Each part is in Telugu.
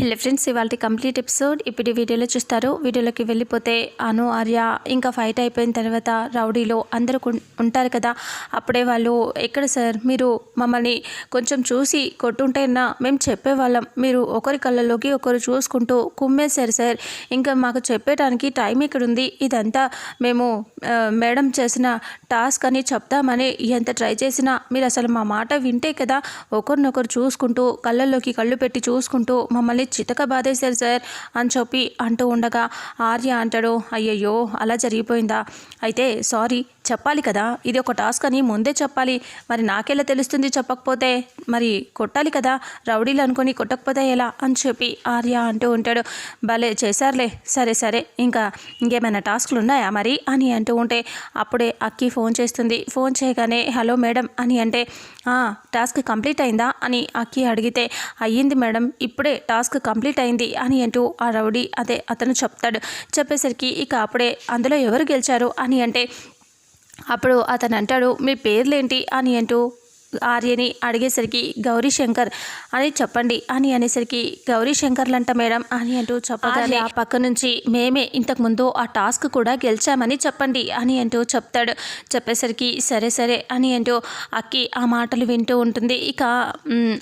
హలో ఫ్రెండ్స్ ఇవాళ కంప్లీట్ ఎపిసోడ్ ఇప్పుడు వీడియోలో చూస్తారు. వీడియోలోకి వెళ్ళిపోతే అను ఆర్య ఇంకా ఫైట్ అయిపోయిన తర్వాత రౌడీలో అందరూ ఉంటారు కదా. అప్పుడే వాళ్ళు ఎక్కడ సార్? మీరు మమ్మల్ని కొంచెం చూసి కొట్టుంటేనా మేము చెప్పేవాళ్ళం. మీరు ఒకరి కళ్ళలోకి ఒకరు చూసుకుంటూ కుమ్మేశారు సార్. ఇంకా మాకు చెప్పేటానికి టైం ఇక్కడ ఉంది ఇదంతా మేము మేడం చేసిన టాస్క్ అని చెప్తామని ఎంత ట్రై చేసినా మీరు అసలు మా మాట వింటే కదా ఒకరినొకరు చూసుకుంటూ కళ్ళల్లోకి కళ్ళు పెట్టి చూసుకుంటూ మమ్మల్ని చితక బాధేశారు సార్ అని చెప్పి అంటూ ఉండగా ఆర్య అంటాడు అయ్యయ్యో అలా జరిగిపోయిందా? అయితే సారీ చెప్పాలి కదా. ఇది ఒక టాస్క్ అని ముందే చెప్పాలి. మరి నాకెలా తెలుస్తుంది చెప్పకపోతే? మరి కొట్టాలి కదా. రౌడీలు అనుకొని కొట్టకపోతే ఎలా? అని చెప్పి ఆర్య అంటూ ఉంటాడు. భలే చేశారులే. సరే సరే. ఇంకా ఇంకేమైనా టాస్క్లు ఉన్నాయా మరి? అని అంటూ ఉంటే అప్పుడే అక్కి ఫోన్ చేస్తుంది. ఫోన్ చేయగానే హలో మేడం అని అంటే టాస్క్ కంప్లీట్ అయిందా? అని అక్కి అడిగితే అయ్యింది మేడం. ఇప్పుడే టాస్క్ కంప్లీట్ అయింది అని అంటూ ఆ రౌడీ అదే అతను చెప్తాడు. చెప్పేసరికి ఇక అప్పుడే అందులో ఎవరు గెలిచారు అని అంటే అప్పుడు అతను అంటాడు మీ పేర్లేంటి? అని అంటూ ఆర్యని అడిగేసరికి గౌరీ శంకర్ అని చెప్పండి అని అనేసరికి గౌరీ శంకర్లంట మేడం అని అంటూ చెప్పగానే ఆ పక్క నుంచి మేమే ఇంతకు ముందు ఆ టాస్క్ కూడా గెలిచామని చెప్పండి అని అంటూ చెప్తాడు. చెప్పేసరికి సరే సరే అని అంటూ అక్కి ఆ మాటలు వింటూ ఉంటుంది. ఇక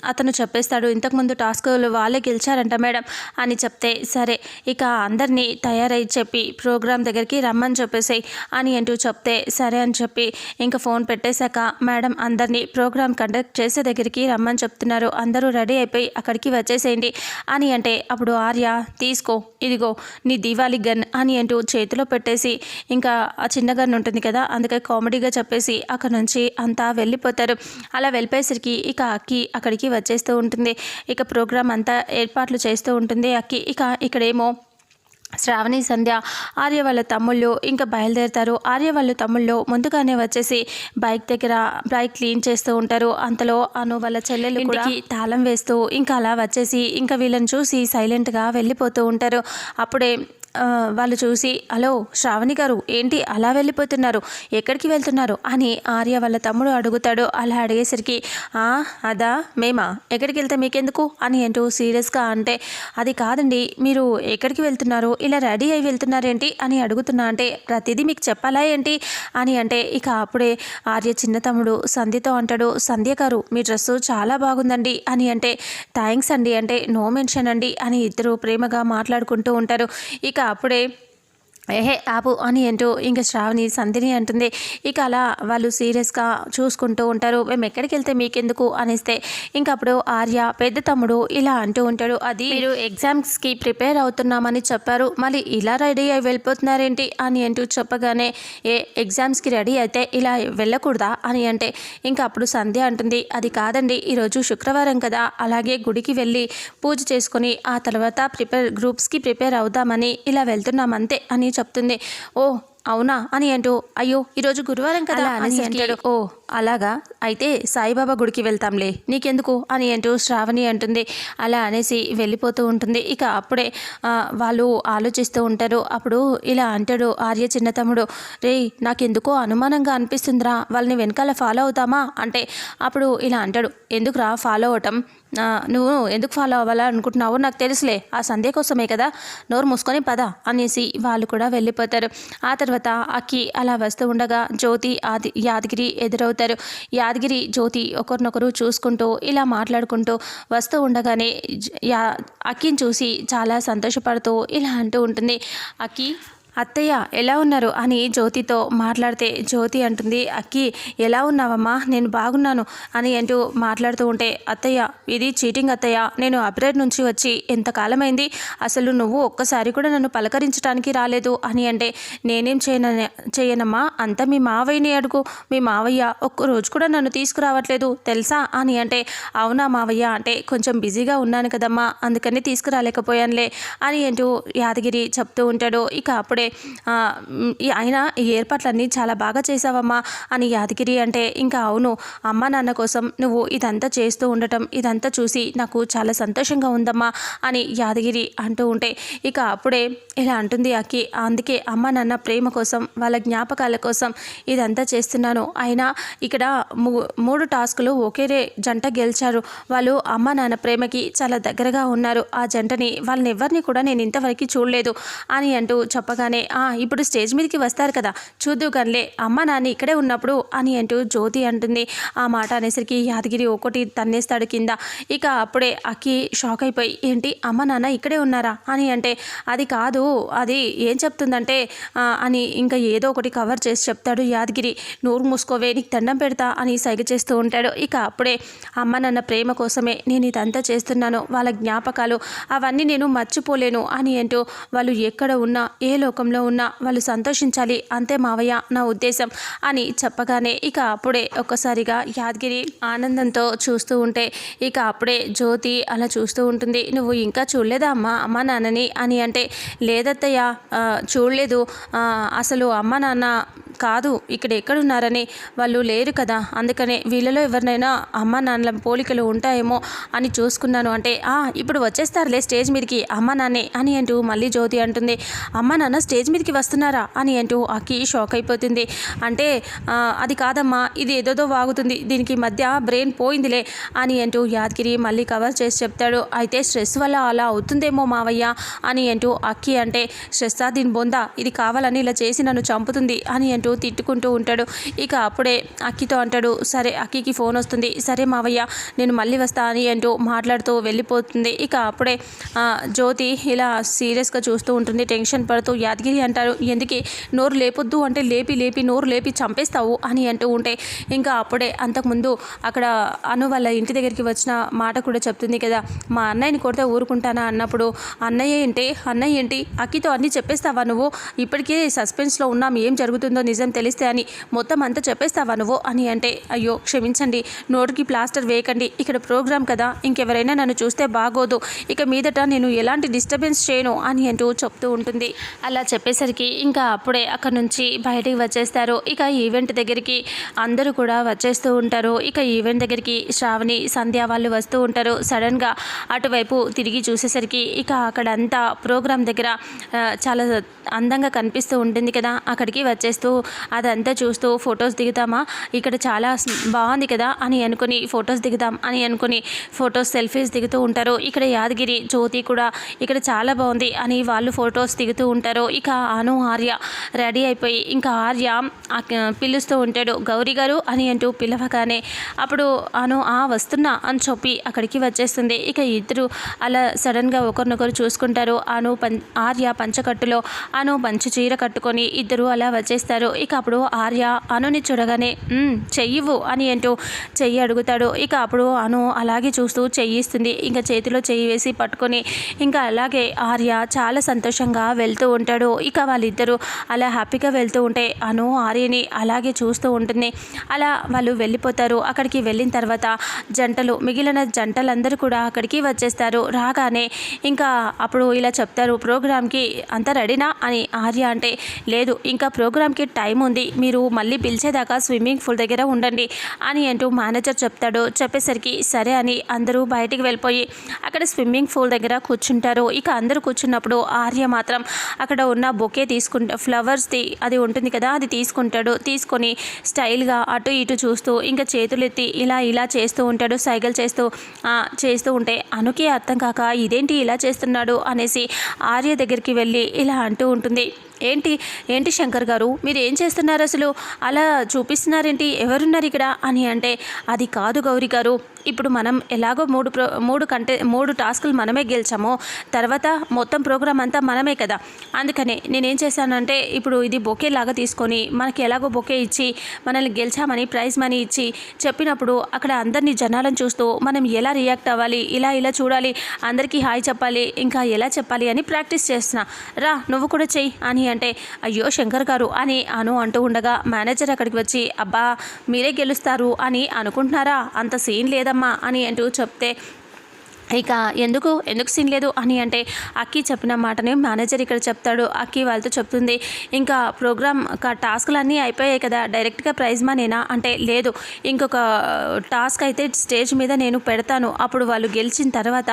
అతను చెప్పేస్తాడు ఇంతకుముందు టాస్క్లు వాళ్ళే గెలిచారంట మేడం అని చెప్తే సరే ఇక అందరినీ తయారై చెప్పి ప్రోగ్రామ్ దగ్గరికి రమ్మని చెప్పేసి అని అంటూ చెప్తే సరే అని చెప్పి ఇంకా ఫోన్ పెట్టేశాక మేడం అందరినీ ప్రోగ్రామ్ కండక్ట్ చేసే దగ్గరికి రమ్మని చెప్తున్నారు. అందరూ రెడీ అయిపోయి అక్కడికి వచ్చేసేయండి అని అంటే అప్పుడు ఆర్య తీసుకో ఇదిగో నీ దీవాలి గన్ అని అంటూ చేతిలో పెట్టేసి ఇంకా ఆ చిన్న గన్ ఉంటుంది కదా అందుకే కామెడీగా చెప్పేసి అక్కడ నుంచి అంతా వెళ్ళిపోతారు. అలా వెళ్ళిపోయేసరికి ఇక అక్కి అక్కడికి వచ్చేస్తూ ఉంటుంది. ఇక ప్రోగ్రామ్ అంతా ఏర్పాట్లు చేస్తూ ఉంటుంది. అక్కి ఇక ఇక్కడేమో శ్రావణి సంధ్య ఆర్య వాళ్ళ తమ్ముళ్ళు ఇంకా బయలుదేరుతారు. ఆర్య వాళ్ళ తమ్ముళ్ళు ముందుగానే వచ్చేసి బైక్ దగ్గర బైక్ క్లీన్ చేస్తూ ఉంటారు. అంతలో అను వాళ్ళ చెల్లెలు ఇంటికి తాళం వేస్తూ ఇంకా అలా వచ్చేసి ఇంకా వీళ్ళని చూసి సైలెంట్గా వెళ్ళిపోతూ ఉంటారు. అప్పుడే వాళ్ళు చూసి హలో శ్రావణి గారు ఏంటి అలా వెళ్ళిపోతున్నారు? ఎక్కడికి వెళ్తున్నారు? అని ఆర్య వాళ్ళ తమ్ముడు అడుగుతాడు. అలా అడిగేసరికి "ఆ, అదా మేమా? ఎక్కడికి వెళ్తే మీకెందుకు? అని అంటూ సీరియస్గా అంటే అది కాదండి మీరు ఎక్కడికి వెళ్తున్నారు? ఇలా రెడీ అయి వెళ్తున్నారేంటి? అని అడుగుతున్నా అంటే ప్రతిదీ మీకు చెప్పాలా ఏంటి? అని అంటే ఇక అప్పుడే ఆర్య చిన్న తమ్ముడు సంధ్యతో అంటాడు సంధ్య గారు మీ డ్రెస్సు చాలా బాగుందండి అని అంటే థ్యాంక్స్ అండి అంటే నో మెన్షన్ అండి అని ఇద్దరు ప్రేమగా మాట్లాడుకుంటూ ఉంటారు. ఇక అప్పుడే ఏహే ఆపు అని అంటూ ఇంకా శ్రావణి సంధిని అంటుంది. ఇక అలా వాళ్ళు సీరియస్గా చూసుకుంటూ ఉంటారు. మేము ఎక్కడికి వెళ్తే మీకెందుకు? అనేస్తే ఇంకప్పుడు ఆర్య పెద్ద తమ్ముడు ఇలా అంటూ ఉంటాడు. అది మీరు ఎగ్జామ్స్కి ప్రిపేర్ అవుతున్నామని చెప్పారు. మళ్ళీ ఇలా రెడీ అయి వెళ్ళిపోతున్నారేంటి? అని అంటూ చెప్పగానే ఏ ఎగ్జామ్స్కి రెడీ అయితే ఇలా వెళ్ళకూడదా? అని అంటే ఇంకా అప్పుడు సంధ్య అంటుంది అది కాదండి. ఈరోజు శుక్రవారం కదా. అలాగే గుడికి వెళ్ళి పూజ చేసుకొని ఆ తర్వాత ప్రిపేర్ గ్రూప్స్కి ప్రిపేర్ అవుదామని ఇలా వెళ్తున్నాం అంతే అని చెప్తుంది. ఓ అవునా? అని అంటూ అయ్యో ఈరోజు గురువారం కదా? అని అంటాడు. ఓ అలాగా? అయితే సాయిబాబా గుడికి వెళ్తాంలే. నీకెందుకు? అని అంటూ శ్రావణి అంటుంది. అలా అనేసి వెళ్ళిపోతూ ఉంటుంది. ఇక అప్పుడే వాళ్ళు ఆలోచిస్తూ ఉంటారు. అప్పుడు ఇలా అంటాడు ఆర్య చిన్న తమ్ముడు రే నాకెందుకో అనుమానంగా అనిపిస్తుందిరా. వాళ్ళని వెనకాల ఫాలో అవుతామా? అంటే అప్పుడు ఇలా అంటాడు ఎందుకురా ఫాలో అవటం? నువ్వు ఎందుకు ఫాలో అవ్వాలా అనుకుంటున్నావో నాకు తెలుసులే. ఆ సంధ్య కోసమే కదా. నోరు మూసుకొని పద అనేసి వాళ్ళు కూడా వెళ్ళిపోతారు. ఆ తర్వాత అక్కి అలా వస్తూ ఉండగా జ్యోతి ఆది యాదగిరి ఎదురవుతారు. యాదగిరి జ్యోతి ఒకరినొకరు చూసుకుంటూ ఇలా మాట్లాడుకుంటూ వస్తూ ఉండగానే యా అక్కిని చూసి చాలా సంతోషపడుతూ ఇలా అంటూ ఉంటుంది. అక్కి అత్తయ్య ఎలా ఉన్నారు? అని జ్యోతితో మాట్లాడితే జ్యోతి అంటుంది అక్కి ఎలా ఉన్నావమ్మా? నేను బాగున్నాను అని అంటూ మాట్లాడుతూ ఉంటే అత్తయ్య ఇది చీటింగ్ అత్తయ్య. నేను అబ్రేడ్ నుంచి వచ్చి ఎంతకాలమైంది? అసలు నువ్వు ఒక్కసారి కూడా నన్ను పలకరించడానికి రాలేదు అని అంటే నేనేం చేయన చేయనమ్మా? అంతా మీ మావయ్యని అడుగు. మీ మావయ్య ఒక్క రోజు కూడా నన్ను తీసుకురావట్లేదు తెలుసా? అని అంటే అవునా మావయ్య అంటే కొంచెం బిజీగా ఉన్నాను కదమ్మా అందుకని తీసుకురాలేకపోయానులే అని అంటూ యాదగిరి చెప్తూ ఉంటాడు. ఇక అప్పుడు అప్పుడే ఈ ఆయన ఈ ఏర్పాట్లన్నీ చాలా బాగా చేసావమ్మా అని యాదగిరి అంటే ఇంకా అవును అమ్మ నాన్న కోసం నువ్వు ఇదంతా చేస్తూ ఉండటం ఇదంతా చూసి నాకు చాలా సంతోషంగా ఉందమ్మా అని యాదగిరి అంటూ ఉంటే ఇక అప్పుడే ఇలా అంటుంది అక్కి అందుకే అమ్మ నాన్న ప్రేమ కోసం వాళ్ళ జ్ఞాపకాల కోసం ఇదంతా చేస్తున్నాను. అయినా ఇక్కడ మూడు టాస్కులు ఒకేరే జంట గెలిచారు. వాళ్ళు అమ్మ నాన్న ప్రేమకి చాలా దగ్గరగా ఉన్నారు. ఆ జంటని వాళ్ళని ఎవరిని కూడా నేను ఇంతవరకు చూడలేదు అని అంటూ చెప్పగానే "ఆ, ఇప్పుడు స్టేజ్ మీదకి వస్తారు కదా. చూద్దు కనులే అమ్మ నాన్న ఇక్కడే ఉన్నప్పుడు అని అంటూ జ్యోతి అంటుంది. ఆ మాట అనేసరికి యాదగిరి ఒకటి తన్నేస్తాడు కింద. ఇక అప్పుడే అక్కి షాక్ అయిపోయి ఏంటి అమ్మ నాన్న ఇక్కడే ఉన్నారా? అని అంటే అది కాదు అది ఏం చెప్తుందంటే అని ఇంకా ఏదో ఒకటి కవర్ చేసి చెప్తాడు యాదగిరి. నోరు మూసుకోవే నీకు దండం పెడతా అని సైగ చేస్తూ ఉంటాడు. ఇక అప్పుడే అమ్మ నాన్న ప్రేమ కోసమే నేను ఇదంతా చేస్తున్నాను వాళ్ళ జ్ఞాపకాలు అవన్నీ నేను మర్చిపోలేను అని అంటూ వాళ్ళు ఎక్కడ ఉన్నా ఏ లోకంలో ఉన్నా వాళ్ళు సంతోషించాలి. అంతే మావయ్య నా ఉద్దేశం అని చెప్పగానే ఇక అప్పుడే ఒక్కసారిగా యాదగిరి ఆనందంతో చూస్తూ ఉంటే ఇక అప్పుడే జ్యోతి అలా చూస్తూ ఉంటుంది. నువ్వు ఇంకా చూడలేదా అమ్మ? అమ్మ నాన్నని? అని అంటే లేదత్తయ్య చూడలేదు. అసలు అమ్మ నాన్న కాదు ఇక్కడ ఎక్కడున్నారని వాళ్ళు లేరు కదా. అందుకనే వీళ్ళలో ఎవరినైనా అమ్మ నాన్నల పోలికలు ఉంటాయేమో అని చూసుకున్నాను. అంటే ఆ ఇప్పుడు వచ్చేస్తారులే స్టేజ్ మీదకి అమ్మ నాన్నే అని అంటూ మళ్ళీ జ్యోతి అంటుంది. అమ్మ నాన్న స్టేజ్ మీదకి వస్తున్నారా? అని అంటూ అక్కి షాక్ అయిపోతుంది. అంటే అది కాదమ్మా ఇది ఏదోదో వాగుతుంది. దీనికి మధ్య బ్రెయిన్ పోయిందిలే అని అంటూ యాదగిరి మళ్ళీ కవర్ చేసి చెప్తాడు. అయితే స్ట్రెస్ వల్ల అలా అవుతుందేమో మావయ్య అని అంటూ అక్కి అంటే స్ట్రెస్సా దీని బొందా? ఇది కావాలని ఇలా చేసి నన్ను చంపుతుంది అని అంటూ తిట్టుకుంటూ ఉంటాడు. ఇక అప్పుడే అక్కితో అంటాడు సరే అక్కికి ఫోన్ వస్తుంది. సరే మావయ్య నేను మళ్ళీ వస్తా అని అంటూ మాట్లాడుతూ వెళ్ళిపోతుంది. ఇక అప్పుడే జ్యోతి ఇలా సీరియస్గా చూస్తూ ఉంటుంది. టెన్షన్ పడుతూ యాదగిరి అంటారు ఎందుకే? నోరు లేపొద్దు అంటే లేపి లేపి నోరు లేపి చంపేస్తావు అని అంటూ ఉంటే ఇంకా అప్పుడే అంతకుముందు అక్కడ అను వాళ్ళ ఇంటి దగ్గరికి వచ్చిన మాట కూడా చెప్తుంది కదా మా అన్నయ్యని కొడితే ఊరుకుంటానా? అన్నప్పుడు అన్నయ్య ఏంటి అన్నయ్య ఏంటి? అక్కితో అన్నీ చెప్పేస్తావా నువ్వు? ఇప్పటికే సస్పెన్స్లో ఉన్నాం ఏం జరుగుతుందో నిజం తెలిస్తే అని మొత్తం అంతా చెప్పేస్తావా నువ్వు? అని అంటే అయ్యో క్షమించండి. నోటికి ప్లాస్టర్ వేయకండి. ఇక్కడ ప్రోగ్రాం కదా. ఇంకెవరైనా నన్ను చూస్తే బాగోదు. ఇక మీదట నేను ఎలాంటి డిస్టర్బెన్స్ చేయను అని అంటూ చెప్తూ ఉంటుంది. అలా చెప్పేసరికి ఇంకా అప్పుడే అక్కడ నుంచి బయటికి వచ్చేస్తారు. ఇక ఈవెంట్ దగ్గరికి అందరూ కూడా వచ్చేస్తూ ఉంటారు. ఇక ఈవెంట్ దగ్గరికి శ్రావణి సంధ్య వాళ్ళు వస్తూ ఉంటారు. సడన్గా అటువైపు తిరిగి చూసేసరికి ఇక అక్కడంతా ప్రోగ్రాం దగ్గర చాలా అందంగా కనిపిస్తూ ఉంటుంది కదా. అక్కడికి వచ్చేస్తూ అదంతా చూస్తూ ఫొటోస్ దిగుతామా? ఇక్కడ చాలా బాగుంది కదా అని అనుకుని ఫొటోస్ దిగుదాం అని అనుకుని ఫొటోస్ సెల్ఫీస్ దిగుతూ ఉంటారు. ఇక్కడ యాదగిరి జ్యోతి కూడా ఇక్కడ చాలా బాగుంది అని వాళ్ళు ఫొటోస్ దిగుతూ ఉంటారు. ఇక అను ఆర్య రెడీ అయిపోయి ఇంకా ఆర్య పిలుస్తూ ఉంటాడు. గౌరీ గారు అని అంటూ పిలవగానే అప్పుడు అను ఆ వస్తున్నా అని చెప్పి అక్కడికి వచ్చేస్తుంది. ఇక ఇద్దరు అలా సడన్గా ఒకరినొకరు చూసుకుంటారు. అను పం ఆర్య పంచకట్టులో అను పంచ చీర కట్టుకొని ఇద్దరు అలా వచ్చేస్తారు. ఇక అప్పుడు ఆర్య అనుని చూడగానే చెయ్యివు అని ఏంటో చెయ్యి అడుగుతాడు. ఇక అప్పుడు అను అలాగే చూస్తూ చెయ్యి ఇస్తుంది. ఇంకా చేతిలో చెయ్యి వేసి పట్టుకొని ఇంకా అలాగే ఆర్య చాలా సంతోషంగా వెళ్తూ ఉంటాడు. ఇక వాళ్ళిద్దరూ అలా హ్యాపీగా వెళ్తూ ఉంటే అను ఆర్యని అలాగే చూస్తూ ఉంటుంది. అలా వాళ్ళు వెళ్ళిపోతారు. అక్కడికి వెళ్ళిన తర్వాత జంటలు మిగిలిన జంటలందరూ కూడా అక్కడికి వచ్చేస్తారు. రాగానే ఇంకా అప్పుడు ఇలా చెప్తారు ప్రోగ్రామ్కి అంతా రెడీనా? అని ఆర్య అంటే లేదు. ఇంకా ప్రోగ్రామ్కి టైం ఉంది. మీరు మళ్ళీ పిలిచేదాకా స్విమ్మింగ్ పూల్ దగ్గర ఉండండి అని అంటూ మేనేజర్ చెప్తాడు. చెప్పేసరికి సరే అని అందరూ బయటికి వెళ్ళిపోయి అక్కడ స్విమ్మింగ్ పూల్ దగ్గర కూర్చుంటారు. ఇక అందరూ కూర్చున్నప్పుడు ఆర్య మాత్రం అక్కడ ఉన్న బొకే తీసుకుంటా ఫ్లవర్స్ది అది ఉంటుంది కదా అది తీసుకుంటాడు. తీసుకొని స్టైల్గా అటు ఇటు చూస్తూ ఇంకా చేతులెత్తి ఇలా ఇలా చేస్తూ ఉంటాడు. సైకిల్ చేస్తూ చేస్తూ ఉంటే అనుకే అర్థం కాక ఇదేంటి ఇలా చేస్తున్నాడు? అనేసి ఆర్య దగ్గరికి వెళ్ళి ఇలా అంటూ ఉంటుంది. ఏంటి ఏంటి శంకర్ గారు? మీరు ఏం చేస్తున్నారు అసలు? అలా చూపిస్తున్నారేంటి? ఎవరున్నారు ఇక్కడ? అని అంటే అది కాదు గౌరీ గారు. ఇప్పుడు మనం ఎలాగో మూడు ప్రో మూడు కంటే మూడు టాస్కులు మనమే గెలిచామో. తర్వాత మొత్తం ప్రోగ్రామ్ అంతా మనమే కదా. అందుకనే నేనేం చేశానంటే ఇప్పుడు ఇది బొకే లాగా తీసుకొని మనకి ఎలాగో బొకే ఇచ్చి మనల్ని గెలిచామని ప్రైజ్ మనీ ఇచ్చి చెప్పినప్పుడు అక్కడ అందరినీ జనాలను చూస్తూ మనం ఎలా రియాక్ట్ అవ్వాలి ఇలా ఇలా చూడాలి అందరికీ హాయ్ చెప్పాలి ఇంకా ఎలా చెప్పాలి అని ప్రాక్టీస్ చేస్తున్నా. రా నువ్వు కూడా చెయ్యి అని అంటే అయ్యో శంకర్ గారు అని అను అంటూ ఉండగా మేనేజర్ అక్కడికి వచ్చి అబ్బా మీరే గెలుస్తారు అని అనుకుంటున్నారా? అంత సీన్ లేదమ్మా అని అంటూ చెప్తే ఇక ఎందుకు ఎందుకు సీన్ లేదు అని అంటే అక్కి చెప్పిన మాటని మేనేజర్ ఇక్కడ చెప్తాడు. అక్కి వాళ్ళతో చెప్తుంది ఇంకా ప్రోగ్రామ్ టాస్క్లన్నీ అయిపోయాయి కదా డైరెక్ట్గా ప్రైజ్ మనీనా? అంటే లేదు ఇంకొక టాస్క్ అయితే స్టేజ్ మీద నేను పెడతాను. అప్పుడు వాళ్ళు గెలిచిన తర్వాత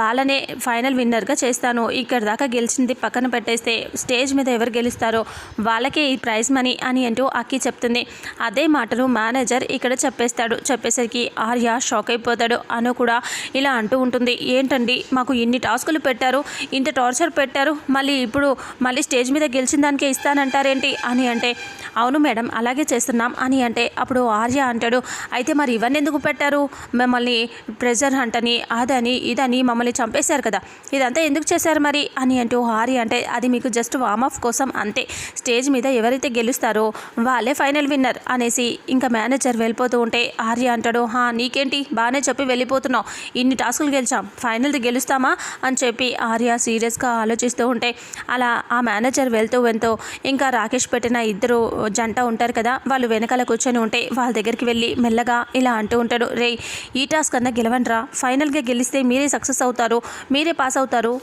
వాళ్ళనే ఫైనల్ విన్నర్గా చేస్తాను. ఇక్కడ దాకా గెలిచింది పక్కన పెట్టేస్తే స్టేజ్ మీద ఎవరు గెలుస్తారో వాళ్ళకే ఈ ప్రైజ్ మనీ అని అంటూ అక్కి చెప్తుంది. అదే మాటలు మేనేజర్ ఇక్కడ చెప్పేస్తాడు. చెప్పేసరికి ఆర్య షాక్ అయిపోతాడు. అను కూడా ఇలా అంటూ ఉంటుంది ఏంటండి? మాకు ఇన్ని టాస్కులు పెట్టారు. ఇంత టార్చర్ పెట్టారు. మళ్ళీ ఇప్పుడు మళ్ళీ స్టేజ్ మీద గెలిచిన దానికే ఇస్తానంటారేంటి? అని అంటే అవును మేడం అలాగే చేస్తున్నాం అని అంటే అప్పుడు ఆర్య అంటాడు అయితే మరి ఇవన్నీ ఎందుకు పెట్టారు? మిమ్మల్ని ప్రెజర్ అంటని అని అదని ఇదని మమ్మల్ని చంపేశారు కదా. ఇదంతా ఎందుకు చేశారు మరి? అని అంటూ ఆర్య అంటే అది మీకు జస్ట్ వార్మ్ కోసం అంతే. స్టేజ్ మీద ఎవరైతే గెలుస్తారో వాళ్ళే ఫైనల్ విన్నర్ అనేసి ఇంకా మేనేజర్ వెళ్ళిపోతూ ఉంటే ఆర్య అంటాడు హా నీకేంటి? బాగానే చెప్పి వెళ్ళిపోతున్నావు. ఇన్ని టాస్కులు గెలిచాం ఫైనల్ది గెలుస్తామా అని చెప్పి ఆర్య సీరియస్గా ఆలోచిస్తూ ఉంటే అలా ఆ మేనేజర్ వెళ్తూ వెళ్తూ ఇంకా రాకేష్ పెట్టిన ఇద్దరు జంట ఉంటారు కదా వాళ్ళు వెనకాల కూర్చొని ఉంటే వాళ్ళ దగ్గరికి వెళ్ళి మెల్లగా ఇలా అంటూ ఉంటాడు రే ఈ టాస్క్ అన్నా గెలవండ్రా. ఫైనల్గా గెలిస్తే మీరే సక్సెస్ అవుతారు మీరే పాస్ అవుతారు.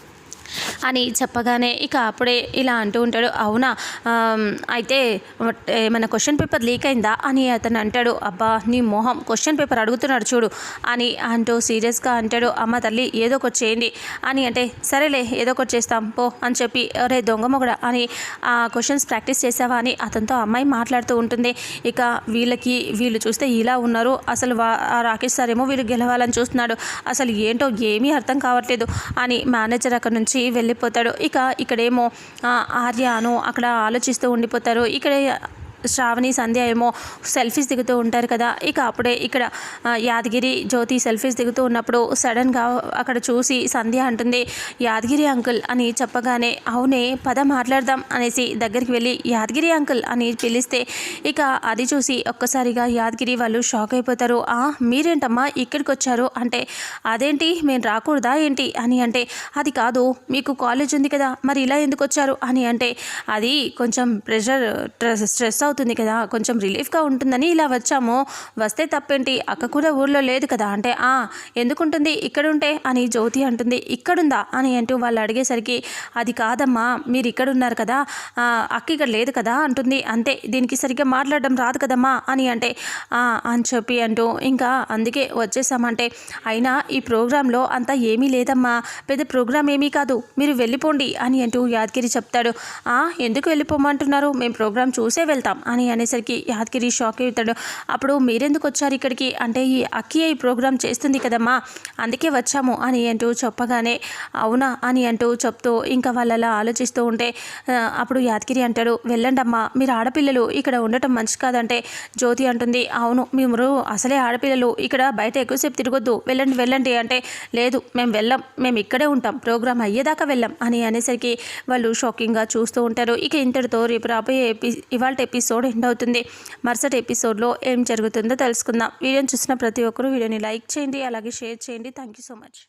అని చెప్పగానే ఇక అప్పుడే ఇలా అంటూ ఉంటాడు అవునా? అయితే ఏమైనా క్వశ్చన్ పేపర్ లీక్ అయిందా? అని అతను అంటాడు అబ్బా నీ మొహం క్వశ్చన్ పేపర్ అడుగుతున్నాడు చూడు అని అంటూ సీరియస్గా అంటాడు అమ్మ తల్లి ఏదో ఒకటి చేయండి అని అంటే సరేలే ఏదో ఒకటి చేస్తాం పో అని చెప్పి రే దొంగ మొగడ అని ఆ క్వశ్చన్స్ ప్రాక్టీస్ చేసావా అని అతనితో అమ్మాయి మాట్లాడుతూ ఉంటుంది. ఇక వీళ్ళకి వీళ్ళు చూస్తే ఇలా ఉన్నారు అసలు వా రాకేష్ సార్ ఏమో వీళ్ళు గెలవాలని చూస్తున్నాడు అసలు ఏంటో ఏమీ అర్థం కావట్లేదు అని మేనేజర్ అక్కడ నుంచి వెళ్ళిపోతాడు. ఇక ఇక్కడేమో ఆర్యాను ఆర్యను అక్కడ ఆలోచిస్తూ ఉండిపోతారు. ఇక్కడ శ్రావణి సంధ్య ఏమో సెల్ఫీస్ దిగుతూ ఉంటారు కదా. ఇక అప్పుడే ఇక్కడ యాదగిరి జ్యోతి సెల్ఫీస్ దిగుతూ ఉన్నప్పుడు సడన్గా అక్కడ చూసి సంధ్య అంటుంది యాదగిరి అంకుల్ అని చెప్పగానే అవునే పద మాట్లాడదాం అనేసి దగ్గరికి వెళ్ళి యాదగిరి అంకుల్ అని పిలిస్తే ఇక అది చూసి ఒక్కసారిగా యాదగిరి వాళ్ళు షాక్ అయిపోతారు. ఆ మీరేంటమ్మా ఇక్కడికి వచ్చారు అంటే అదేంటి? మేము రాకూడదా ఏంటి? అని అంటే అది కాదు మీకు కాలేజ్ ఉంది కదా మరి ఇలా ఎందుకు వచ్చారు అని అంటే అది కొంచెం ప్రెషర్ స్ట్రెస్ అవుతుంది కదా కొంచెం రిలీఫ్గా ఉంటుందని ఇలా వచ్చాము. వస్తే తప్పేంటి? అక్క కూడా ఊర్లో లేదు కదా అంటే ఆ ఎందుకుంటుంది? ఇక్కడ ఉంటే అని జ్యోతి అంటుంది. ఇక్కడుందా? అని అంటూ వాళ్ళు అడిగేసరికి అది కాదమ్మా మీరు ఇక్కడ ఉన్నారు కదా అక్క ఇక్కడ లేదు కదా అంటుంది. అంతే దీనికి సరిగ్గా మాట్లాడడం రాదు కదమ్మా అని అంటే అని చెప్పి అంటూ ఇంకా అందుకే వచ్చేసామంటే అయినా ఈ ప్రోగ్రాంలో అంతా ఏమీ లేదమ్మా పెద్ద ప్రోగ్రాం ఏమీ కాదు మీరు వెళ్ళిపోండి అని అంటూ యాదగిరి చెప్తాడు. "ఆ, ఎందుకు వెళ్ళిపోమంటున్నారు? మేము ప్రోగ్రాం చూసే వెళ్తాం. అని అనేసరికి యాదగిరి షాక్ అవుతాడు. అప్పుడు మీరెందుకు వచ్చారు ఇక్కడికి? అంటే ఈ అక్కియ ఈ ప్రోగ్రామ్ చేస్తుంది కదమ్మా అందుకే వచ్చాము అని అంటూ చెప్పగానే అవునా అని అంటూ చెప్తూ ఇంకా వాళ్ళు అలా ఆలోచిస్తూ ఉంటే అప్పుడు యాదగిరి అంటాడు వెళ్ళండమ్మా మీరు ఆడపిల్లలు ఇక్కడ ఉండటం మంచి కాదంటే జ్యోతి అంటుంది అవును మీరు అసలే ఆడపిల్లలు ఇక్కడ బయట ఎక్కువసేపు తిరగొద్దు వెళ్ళండి వెళ్ళండి అంటే లేదు మేము వెళ్ళం మేము ఇక్కడే ఉంటాం ప్రోగ్రామ్ అయ్యేదాకా వెళ్ళం అని అనేసరికి వాళ్ళు షాకింగ్గా చూస్తూ ఉంటారు. ఇక ఇంతటితో రేపు రాబోయే ఎపి ఇవాళ ఎపిసోడ్ ఎండ్ అవుతుంది. మరుసటి ఎపిసోడ్లో ఏం జరుగుతుందో తెలుసుకుందాం. వీడియోని చూసిన ప్రతి ఒక్కరూ వీడియోని లైక్ చేయండి అలాగే షేర్ చేయండి. Thank you so much